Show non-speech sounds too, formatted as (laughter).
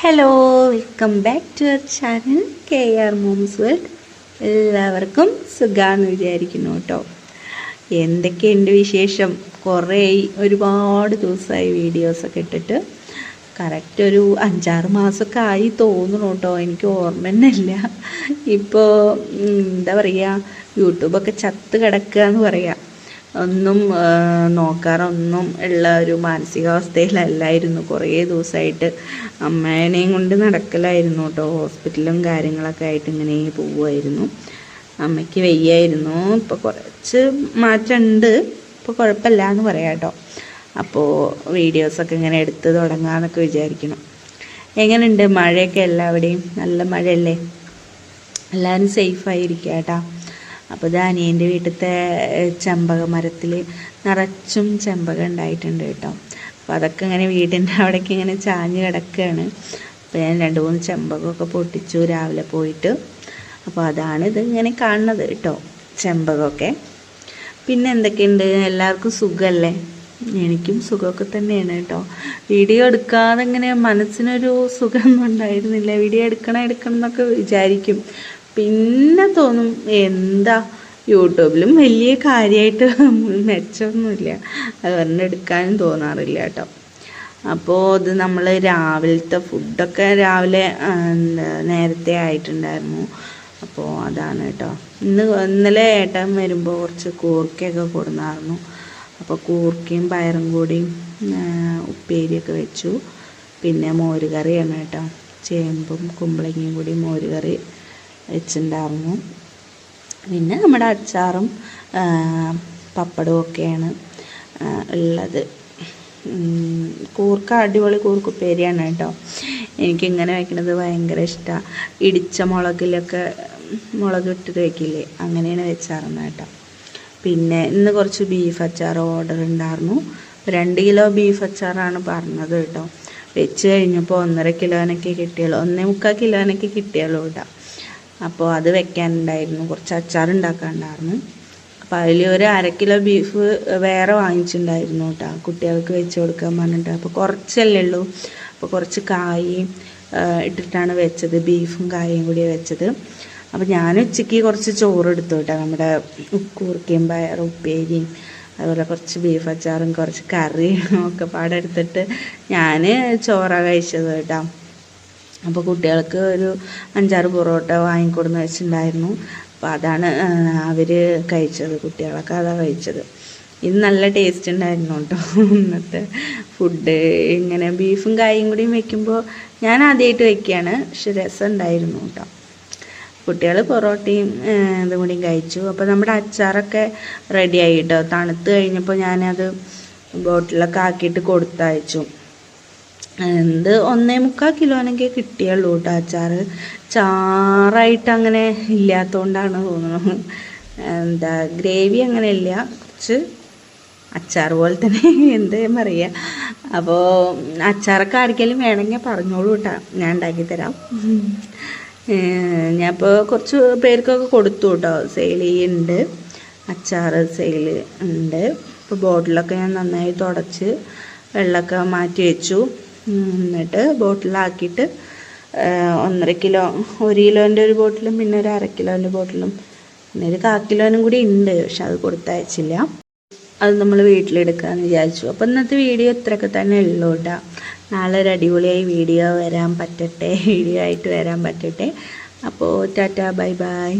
Hello welcome back to our channel K R moms world എല്ലാവർക്കും സുഖാന്ന് വിചാരിക്കുന്നു കേട്ടോ. എന്തൊക്കെയുണ്ട് വിശേഷം? കുറേ ഒരുപാട് ദിവസമായി വീഡിയോസൊക്കെ ഇട്ടിട്ട്. കറക്റ്റ് ഒരു അഞ്ചാറ് മാസമൊക്കെ ആയി തോന്നുന്നു കേട്ടോ. എനിക്ക് ഓർമ്മ തന്നെ ഇല്ല. ഇപ്പോൾ എന്താ പറയുക യൂട്യൂബൊക്കെ ചത്ത് കിടക്കുക എന്ന് പറയാം. ഒന്നും നോക്കാറൊന്നും ഉള്ള ഒരു മാനസികാവസ്ഥയിലല്ലായിരുന്നു. കുറേ ദിവസമായിട്ട് അമ്മേനെയും കൊണ്ട് നടക്കലായിരുന്നു കേട്ടോ. ഹോസ്പിറ്റലും കാര്യങ്ങളൊക്കെ ആയിട്ട് ഇങ്ങനെ പോവുമായിരുന്നു. അമ്മയ്ക്ക് വയ്യായിരുന്നു. ഇപ്പോൾ കുറച്ച് മാറ്റമുണ്ട്. ഇപ്പോൾ കുഴപ്പമില്ല എന്ന് പറയാം കേട്ടോ. അപ്പോൾ വീഡിയോസൊക്കെ ഇങ്ങനെ എടുത്ത് തുടങ്ങാമെന്നൊക്കെ വിചാരിക്കണം എങ്ങനെയുണ്ട്? മഴയൊക്കെ എല്ലാവിടെയും? നല്ല മഴയല്ലേ? എല്ലാവരും സേഫായിരിക്കുക കേട്ടോ. അപ്പോൾ ഇത് അനിയന്റെ വീട്ടിലത്തെ ചെമ്പക മരത്തിൽ നിറച്ചും ചെമ്പക ഉണ്ടായിട്ടുണ്ട് കേട്ടോ. അപ്പോൾ അതൊക്കെ ഇങ്ങനെ വീടിന്റെ അവിടേക്ക് ഇങ്ങനെ ചാഞ്ഞ് കിടക്കുകയാണ് അപ്പോൾ ഞാൻ രണ്ട് മൂന്ന് ചെമ്പകമൊക്കെ പൊട്ടിച്ചു രാവിലെ പോയിട്ട്. അപ്പോൾ അതാണ് ഇത് ഇങ്ങനെ കാണുന്നത് കേട്ടോ ചെമ്പകമൊക്കെ. പിന്നെ എന്തൊക്കെയുണ്ട്? എല്ലാവർക്കും സുഖമല്ലേ? എനിക്കും സുഖമൊക്കെ തന്നെയാണ് കേട്ടോ. വീഡിയോ എടുക്കാതെ ഇങ്ങനെ മനസ്സിനൊരു സുഖമൊന്നും ഉണ്ടായിരുന്നില്ല. വീഡിയോ എടുക്കണം എടുക്കണം എന്നൊക്കെ വിചാരിക്കും. പിന്നെ തോന്നും എന്താ യൂട്യൂബിലും വലിയ കാര്യമായിട്ട് (laughs) മെച്ചമൊന്നുമില്ല അത് പറഞ്ഞ് എടുക്കാനും തോന്നാറില്ല കേട്ടോ. അപ്പോൾ ഇത് നമ്മൾ രാവിലത്തെ ഫുഡൊക്കെ രാവിലെ നേരത്തെ ആയിട്ടുണ്ടായിരുന്നു. അപ്പോൾ അതാണ് കേട്ടോ. ഇന്ന് ഇന്നലെ ഏട്ടൻ വരുമ്പോൾ കുറച്ച് കൂർക്കയൊക്കെ കൊടുന്നായിരുന്നു അപ്പോൾ കൂർക്കയും പയറും കൂടിയും ഉപ്പേരിയൊക്കെ വെച്ചു. പിന്നെ മോരുകറിയാണ് കേട്ടോ. ചേമ്പും കുമ്പളങ്ങയും കൂടി മോരുകറി വെച്ചിട്ടുണ്ടായിരുന്നു. പിന്നെ നമ്മുടെ അച്ചാറും പപ്പടവും ഒക്കെയാണ് ഉള്ളത്. കൂർക്ക അടിപൊളി കൂർക്കുപ്പേരിയാണ് കേട്ടോ. എനിക്കിങ്ങനെ വയ്ക്കുന്നത് ഭയങ്കര ഇഷ്ടമാണ് ഇടിച്ച മുളകിലൊക്കെ മുളക് ഇട്ടിട്ട് വയ്ക്കില്ലേ അങ്ങനെയാണ് വെച്ചാറുന്നത് കേട്ടോ. പിന്നെ ഇന്ന് കുറച്ച് ബീഫ് അച്ചാർ ഓർഡർ ഉണ്ടായിരുന്നു. രണ്ട് കിലോ ബീഫ് അച്ചാറാണ് പറഞ്ഞത് കേട്ടോ. വെച്ച് കഴിഞ്ഞപ്പോൾ ഒന്നര കിലോനൊക്കെ കിട്ടിയുള്ളൂ. ഒന്നേ മുക്കാൽ കിലോനൊക്കെ കിട്ടിയുള്ളൂ കേട്ടോ. അപ്പോൾ അത് വെക്കാനുണ്ടായിരുന്നു. കുറച്ച് അച്ചാർ ഉണ്ടാക്കാനുണ്ടായിരുന്നു അപ്പോൾ അതിൽ ഒരു അര കിലോ ബീഫ് വേറെ വാങ്ങിച്ചിട്ടുണ്ടായിരുന്നു കേട്ടോ. കുട്ടികൾക്ക് വെച്ച് കൊടുക്കാൻ പറഞ്ഞിട്ട്. അപ്പോൾ കുറച്ചല്ലേ ഉള്ളൂ. അപ്പോൾ കുറച്ച് കായും ഇട്ടിട്ടാണ് വെച്ചത്. ബീഫും കായും കൂടി വെച്ചത്. അപ്പോൾ ഞാൻ ഉച്ചയ്ക്ക് കുറച്ച് ചോറ് എടുത്തു കേട്ടോ. നമ്മുടെ കൂർക്കയും പയർ ഉപ്പേരിയും അതുപോലെ കുറച്ച് ബീഫ് അച്ചാറും കുറച്ച് കറിയും ഒക്കെ പാടെടുത്തിട്ട് ഞാൻ ചോറാണ് കഴിച്ചത് കേട്ടോ. അപ്പോൾ കുട്ടികൾക്ക് ഒരു അഞ്ചാറ് പൊറോട്ട വാങ്ങിക്കൊടുന്ന് വെച്ചിട്ടുണ്ടായിരുന്നു അപ്പോൾ അതാണ് അവർ കഴിച്ചത് കുട്ടികളൊക്കെ അതാണ് കഴിച്ചത്. ഇത് നല്ല ടേസ്റ്റ് ഉണ്ടായിരുന്നു കേട്ടോ (laughs) ഇന്നത്തെ ഫുഡ് ഇങ്ങനെ ബീഫും കായും കൂടിയും വെക്കുമ്പോൾ ഞാൻ ആദ്യമായിട്ട് വെക്കുകയാണ് പക്ഷെ രസം ഉണ്ടായിരുന്നു കേട്ടോ കുട്ടികൾ പൊറോട്ടയും ഇതും കൂടിയും കഴിച്ചു. അപ്പോൾ നമ്മുടെ അച്ചാറൊക്കെ റെഡിയായി കേട്ടോ തണുത്ത് കഴിഞ്ഞപ്പോൾ ഞാനത് ബോട്ടിലൊക്കെ ആക്കിയിട്ട് കൊടുത്തയച്ചു. എന്ത് ഒന്നേ മുക്കാൽ കിലോനൊക്കെ കിട്ടിയുള്ളൂ കേട്ടോ അച്ചാറ്. ചാറായിട്ട് അങ്ങനെ ഇല്ലാത്തതുകൊണ്ടാണ് തോന്നുന്നു. എന്താ ഗ്രേവി അങ്ങനെ ഇല്ല. കുറച്ച് അച്ചാർ പോലെ തന്നെ (laughs) എന്തേ പറയുക അപ്പോൾ അച്ചാറൊക്കെ ആർക്കെങ്കിലും വേണമെങ്കിൽ പറഞ്ഞോളൂ കേട്ടോ ഞാൻ ഉണ്ടാക്കി തരാം. ഞാൻ ഇപ്പോൾ കുറച്ച് പേർക്കൊക്കെ കൊടുത്തു കേട്ടോ സെയിൽ ഉണ്ട് അച്ചാർ സെയിൽ ഉണ്ട്. ഇപ്പോൾ ബോട്ടിലൊക്കെ ഞാൻ നന്നായി തുടച്ച് വെള്ളമൊക്കെ മാറ്റി വെച്ചു. എന്നിട്ട് ബോട്ടിലാക്കിയിട്ട് ഒന്നര കിലോ ഒരു കിലോന്റെ ഒരു ബോട്ടിലും പിന്നെ ഒരു അര കിലോന്റെ ബോട്ടിലും പിന്നെ ഒരു കാ കിലോനും കൂടി ഉണ്ട് പക്ഷെ അത് കൊടുത്തയച്ചില്ല. അത് നമ്മൾ വീട്ടിലെടുക്കാമെന്ന് വിചാരിച്ചു. അപ്പോൾ ഇന്നത്തെ വീഡിയോ ഇത്രയൊക്കെ തന്നെ ഉള്ളൂ കേട്ടോ. നാളെ ഒരു അടിപൊളിയായി വീഡിയോ വരാൻ പറ്റട്ടെ (laughs) വീഡിയോ ആയിട്ട് വരാൻ പറ്റട്ടെ. അപ്പോൾ ടാറ്റ ബൈ ബൈ.